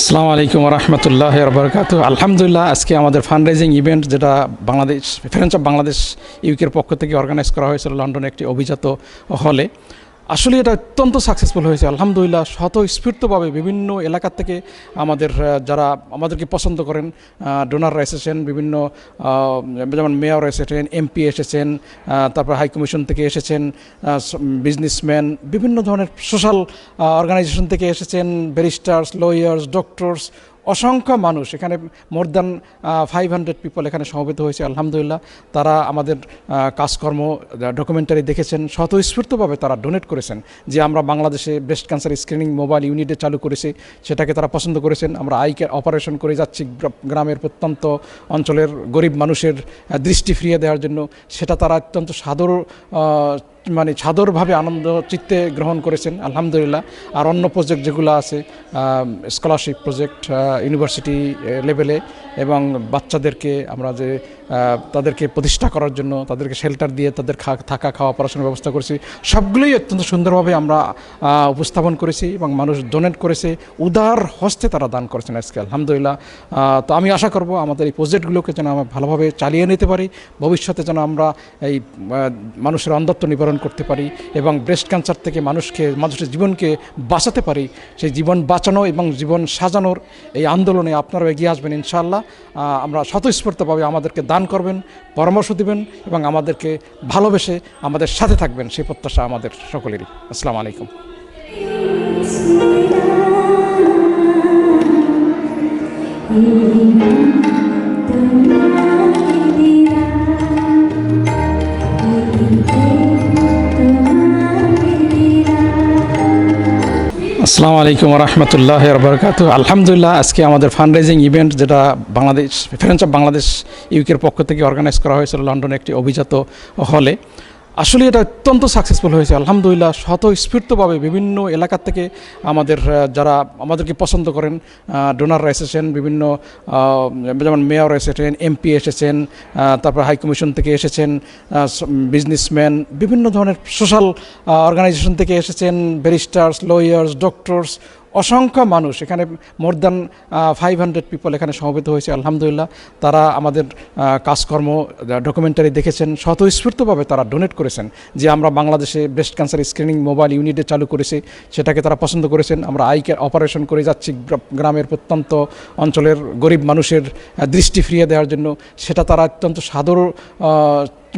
আসসালামু আলাইকুম রহমতুল্লাহ বরকাত আলহামদুলিল্লাহ, আজকে আমাদের ফান্ড রেজিং ইভেন্ট যেটা বাংলাদেশ ফ্রেন্স অফ বাংলাদেশ ইউকের পক্ষ থেকে অর্গানাইজ করা হয়েছিল, লন্ডনে একটি অভিজাত হলে। আসলে এটা অত্যন্ত সাকসেসফুল হয়েছে। আলহামদুলিল্লাহ, স্বতঃস্ফূর্তভাবে বিভিন্ন এলাকা থেকে আমাদের যারা আমাদেরকে পছন্দ করেন ডোনাররা এসেছেন, বিভিন্ন যেমন মেয়র এসেছেন এমপি এসেছেন তারপর হাই কমিশন থেকে এসেছেন বিজনেসম্যান বিভিন্ন ধরনের সোশ্যাল অর্গানাইজেশন থেকে এসেছেন ব্যারিস্টার্স লয়ার্স ডক্টরস অসংখ্য মানুষ, এখানে more than five hundred people এখানে সমবেত হয়েছে, আলহামদুলিল্লাহ। তারা আমাদের কাজকর্ম ডকুমেন্টারি দেখেছেন, স্বতঃস্ফূর্তভাবে তারা ডোনেট করেছেন যে আমরা বাংলাদেশে ব্রেস্ট ক্যান্সার স্ক্রিনিং মোবাইল ইউনিটে চালু করেছি, সেটাকে তারা পছন্দ করেছেন। আমরা আই অপারেশন করে যাচ্ছি গ্রামের প্রত্যন্ত অঞ্চলের গরিব মানুষের দৃষ্টি ফিরিয়ে দেওয়ার জন্য। সেটা তারা অত্যন্ত সাদর মানে সাদরভাবে আনন্দ, চিত্তে গ্রহণ করেছেন, আলহামদুলিল্লাহ। আর অন্য প্রজেক্ট যেগুলো আছে স্কলারশিপ প্রজেক্ট ইউনিভার্সিটি লেভেলে এবং বাচ্চাদেরকে আমরা যে তাদেরকে প্রতিষ্ঠা করার জন্য, তাদেরকে শেল্টার দিয়ে তাদের থাকা, খাওয়া, পড়াশোনার ব্যবস্থা করেছি, সবগুলোই অত্যন্ত সুন্দরভাবে আমরা উপস্থাপন করেছি এবং মানুষ ডোনেট করেছে, উদার হস্তে তারা দান করেছেন আজকে, আলহামদুলিল্লাহ। তো আমি আশা করব আমাদের এই প্রজেক্টগুলোকে যেন আমরা ভালোভাবে চালিয়ে নিতে পারি, ভবিষ্যতে যেন আমরা এই মানুষের অন্ধত্ব নিবারণ করতে পারি এবং ব্রেস্ট ক্যান্সার থেকে মানুষকে, মানুষের জীবনকে বাঁচাতে পারি, সেই জীবন বাঁচানো এবং জীবন সাজানোর এই আন্দোলনে আপনারাও এগিয়ে আসবেন ইনশাআল্লাহ। আমরা স্বতঃস্ফূর্তভাবে আমাদেরকে দান করবেন, পরামর্শ দেবেন এবং আমাদেরকে ভালোবেসে আমাদের সাথে থাকবেন, সেই প্রত্যাশা আমাদের সকলেরই। আসসালামু আলাইকুম। আসসালামু আলাইকুম রহমতুল্লাহ বরকাত আলহামদুলিল্লাহ, আজকে আমাদের ফান্ড রেজিং ইভেন্ট যেটা বাংলাদেশ ফ্রেন্স অফ বাংলাদেশ ইউকের পক্ষ থেকে অর্গানাইজ করা হয়েছিল লন্ডনে একটি অভিজাত হলে আসলে এটা অত্যন্ত সাকসেসফুল হয়েছে। আলহামদুলিল্লাহ স্বতঃস্ফূর্তভাবে বিভিন্ন এলাকা থেকে আমাদের যারা আমাদেরকে পছন্দ করেন ডোনাররা এসেছেন, বিভিন্ন যেমন মেয়র এসেছেন এমপি এসেছেন তারপর হাইকমিশন থেকে এসেছেন বিজনেসম্যান বিভিন্ন ধরনের সোশ্যাল অর্গানাইজেশন থেকে এসেছেন ব্যারিস্টার্স লয়ার্স ডক্টরস অসংখ্য মানুষ, এখানে more than five hundred people এখানে সমবেত হয়েছে, আলহামদুলিল্লাহ। তারা আমাদের কাজকর্ম ডকুমেন্টারি দেখেছেন, স্বতঃস্ফূর্তভাবে তারা ডোনেট করেছেন। যে আমরা বাংলাদেশে ব্রেস্ট ক্যান্সার স্ক্রিনিং মোবাইল ইউনিটে চালু করেছি, সেটাকে তারা পছন্দ করেছেন। আমরা আই অপারেশন করে যাচ্ছি গ্রামের প্রত্যন্ত অঞ্চলের গরিব মানুষের দৃষ্টি ফিরিয়ে দেওয়ার জন্য। সেটা তারা অত্যন্ত সাদর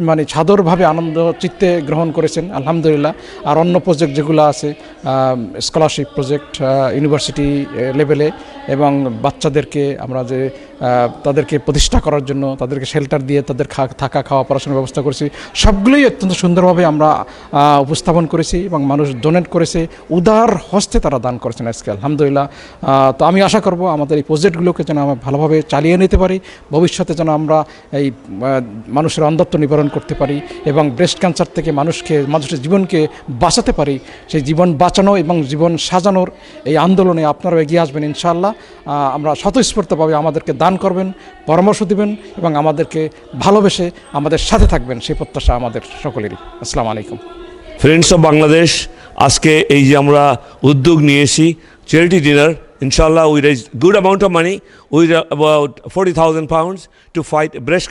মানে সাদরভাবে আনন্দ, চিত্তে গ্রহণ করেছেন, আলহামদুলিল্লাহ। আর অন্য প্রজেক্ট যেগুলো আছে স্কলারশিপ প্রজেক্ট ইউনিভার্সিটি লেভেলে এবং বাচ্চাদেরকে আমরা যে তাদেরকে প্রতিষ্ঠা করার জন্য, তাদেরকে শেল্টার দিয়ে তাদের থাকা, খাওয়া, পড়াশোনার ব্যবস্থা করেছি, সবগুলোই অত্যন্ত সুন্দরভাবে আমরা উপস্থাপন করেছি এবং মানুষ ডোনেট করেছে, উদার হস্তে তারা দান করেছেন আজকে, আলহামদুলিল্লাহ। তো আমি আশা করব আমাদের এই প্রজেক্টগুলোকে যেন আমরা ভালোভাবে চালিয়ে নিতে পারি, ভবিষ্যতে যেন আমরা এই মানুষের অন্ধত্ব নিবারণ করতে পারি এবং ব্রেস্ট ক্যান্সার থেকে মানুষকে, মানুষের জীবনকে বাঁচাতে পারি, সেই জীবন বাঁচানো এবং জীবন সাজানোর এই আন্দোলনে আপনারাও এগিয়ে আসবেন ইনশাআল্লাহ। আমরা স্বতঃস্ফূর্তভাবে আমাদেরকে দান করবেন, পরামর্শ দিবেন এবং আমাদেরকে ভালোবেসে আমাদের সাথে থাকবেন, সেই প্রত্যাশা আমাদের সকলেরই। আসসালামু আলাইকুম। ফ্রেন্ডস অফ বাংলাদেশ আজকে এই যে আমরা উদ্যোগ নিয়েছি চ্যারিটি ডিনার ইনশাল্লাহ we raise good amount of money we about forty thousand pounds to fight breast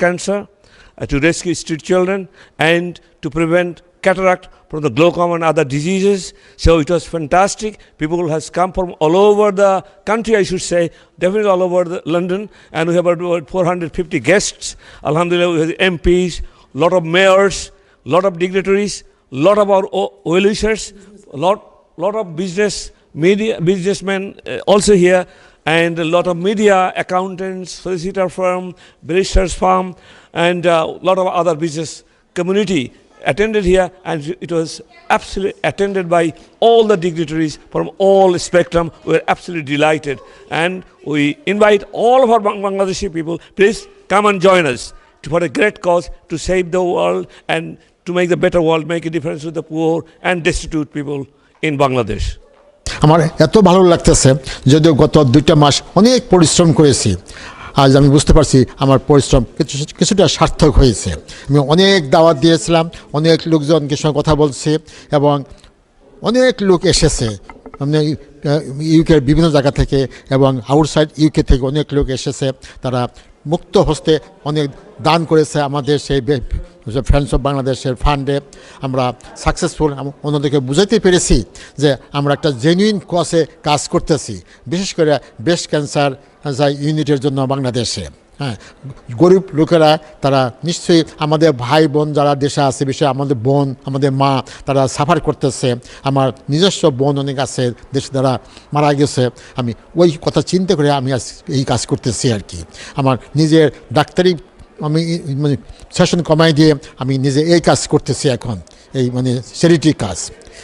Uh, to rescue street children and to prevent cataract from the glaucoma and other diseases. So it was fantastic. People has come from all over the country, I should say, definitely all over the, London. And we have about 450 guests. Alhamdulillah, we have MPs, lot of mayors, lot of dignitaries, lot of our well-wishers, lot, lot of business media, businessmen uh, also here, and a lot of media, accountants, solicitor firm, barrister's firm, and a lot of other business community attended here, and it was absolutely attended by all the dignitaries from all spectrum. We were absolutely delighted, and we invite all of our Bangladeshi people, please come and join us to- for a great cause to save the world and to make the better world, make a difference with the poor and destitute people in Bangladesh. আমার এত ভালো লাগতেছে যদিও গত দুইটা মাস অনেক পরিশ্রম করেছি আজ আমি বুঝতে পারছি আমার পরিশ্রম কিছু, কিছুটা সার্থক হয়েছে। আমি অনেক দাওয়াত দিয়েছিলাম, অনেক লোকজনকে সঙ্গে কথা বলছি এবং অনেক লোক এসেছে। মানে ইউকের বিভিন্ন জায়গা থেকে এবং আউটসাইড ইউকে থেকে অনেক লোক এসেছে। তারা মুক্ত হস্তে অনেক দান করেছে আমাদের সেই ফ্রেন্ডস অফ বাংলাদেশের ফান্ডে আমরা সাকসেসফুল অন্যদেরকে বুঝাইতে পেরেছি যে আমরা একটা জেনুইন কসে কাজ করতেছি। বিশেষ করে ব্রেস্ট ক্যান্সার ইউনিটের জন্য বাংলাদেশে। হ্যাঁ গরিব লোকেরা তারা নিশ্চয়ই আমাদের ভাই বোন যারা দেশে আছে বিষয়ে আমাদের বোন, আমাদের মা, তারা সাফার করতেছে। আমার নিজস্ব বোন অনেক আছে, দেশে দ্বারা মারা গেছে। আমি ওই কথা চিন্তা করে আমি এই কাজ করতেছি আর কি। আমার নিজের ডাক্তারি আমি মানে সেশন কমাই দিয়ে আমি নিজে এই কাজ করতেছি এখন। এই মানে চ্যারিটি কাজ।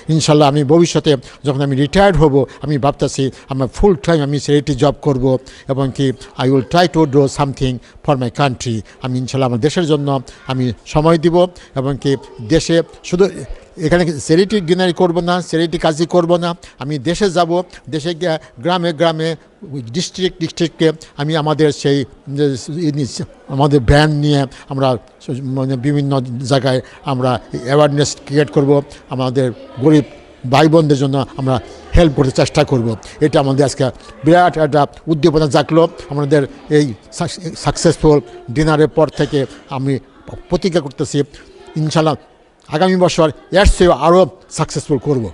ইনশাল্লাহ আমি ভবিষ্যতে যখন আমি রিটায়ার্ড হব, আমি ভাবতেছি আমার ফুল টাইম আমি সেটি জব করব এবং কি I will try to do something for my country আমি ইনশাল্লাহ আমার দেশের জন্য আমি সময় দিব এবং কি দেশে শুধু এখানে চ্যারিটি ডিনারি করব না চ্যারিটি কাজই করব না। আমি দেশে যাব, দেশে গিয়ে গ্রামে গ্রামে ডিস্ট্রিক্ট ডিস্ট্রিক্টে আমি আমাদের সেই আমাদের ব্র্যান্ড নিয়ে আমরা মানে বিভিন্ন জায়গায় আমরা অ্যাওয়ারনেস ক্রিয়েট করব। আমাদের গরিব ভাই বোনদের জন্য আমরা হেল্প করতে চেষ্টা করব। এটা আমাদের আজকে বিরাট একটা উদ্দীপনা জাগলো। আমাদের এই সাকসেসফুল ডিনারের পর থেকে আমি প্রতিজ্ঞা করতেছি ইনশাল্লাহ আগামী বছর এর চেয়েও আরও সাকসেসফুল করব।